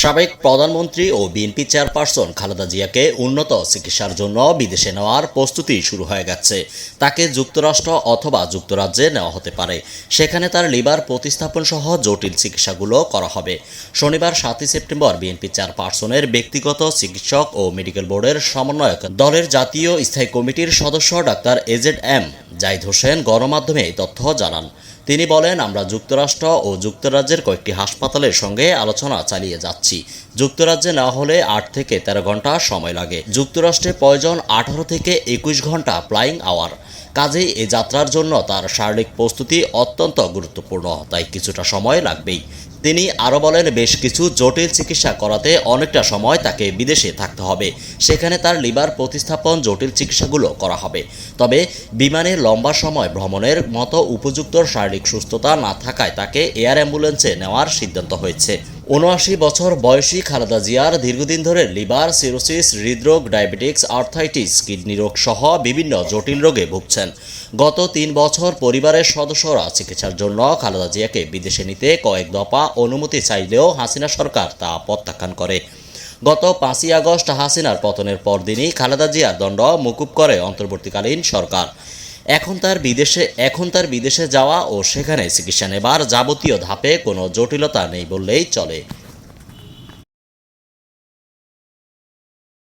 সাবেক প্রধানমন্ত্রী ও BNP chairperson Khaleda জিয়াকে উন্নত চিকিৎসার জন্য বিদেশে নেওয়ার প্রস্তুতি শুরু হয়ে গেছে। তাকে যুক্তরাষ্ট্র অথবা যুক্তরাজ্যে নেওয়া হতে পারে। সেখানে তার লিভার প্রতিস্থাপন সহ জটিল চিকিৎসাগুলো করা হবে। শনিবার সাতই সেপ্টেম্বর বিএনপি চেয়ারপারসনের ব্যক্তিগত চিকিৎসক ও মেডিকেল বোর্ডের সমন্বয়ক দলের জাতীয় স্থায়ী কমিটির সদস্য doctor A Z M Zahid Hossain গণমাধ্যমে তথ্য জানান। তিনি বলেন, আমরা যুক্তরাষ্ট্র ও যুক্তরাজ্যের কয়েকটি হাসপাতালের সঙ্গে আলোচনা চালিয়ে যাচ্ছি। যুক্তরাজ্যে না হলে আট থেকে তেরো ঘণ্টা সময় লাগে। যুক্তরাষ্ট্রে প্রয়োজন আঠারো থেকে একুশ ঘণ্টা ফ্লাইং আওয়ার। কাজেই এ যাত্রার জন্য তার শারীরিক প্রস্তুতি অত্যন্ত গুরুত্বপূর্ণ, তাই কিছুটা সময় লাগবেই। তিনি আরও বলেন, বেশ কিছু জটিল চিকিৎসা করাতে অনেকটা সময় তাকে বিদেশে থাকতে হবে। সেখানে তার লিভার প্রতিস্থাপন জটিল চিকিৎসাগুলো করা হবে। তবে বিমানে লম্বা সময় ভ্রমণের মতো উপযুক্ত শারীরিক সুস্থতা না থাকায় তাকে এয়ার অ্যাম্বুলেন্সে নেওয়ার সিদ্ধান্ত হয়েছে। উনআশি বছর বয়সী খালেদা জিয়ার দীর্ঘদিন ধরে লিভার, সিরোসিস, হৃদরোগ, ডায়াবেটিক্স, আর্থাইটিস, কিডনি রোগ সহ বিভিন্ন জটিল রোগে ভুগছেন। গত তিন বছর পরিবারের সদস্যরা চিকিৎসার জন্য খালেদা জিয়াকে বিদেশে নিতে কয়েক দফা অনুমতি চাইলেও হাসিনা সরকার তা প্রত্যাখ্যান করে। গত পাঁচই আগস্ট হাসিনার পতনের পরদিনই খালেদা জিয়ার দণ্ড মকুব করে অন্তর্বর্তীকালীন সরকার। এখন তার বিদেশে, এখন তার বিদেশে যাওয়া ও সেখানে চিকিৎসা নেবার যাবতীয় ধাপে কোনো জটিলতা নেই বললেই চলে।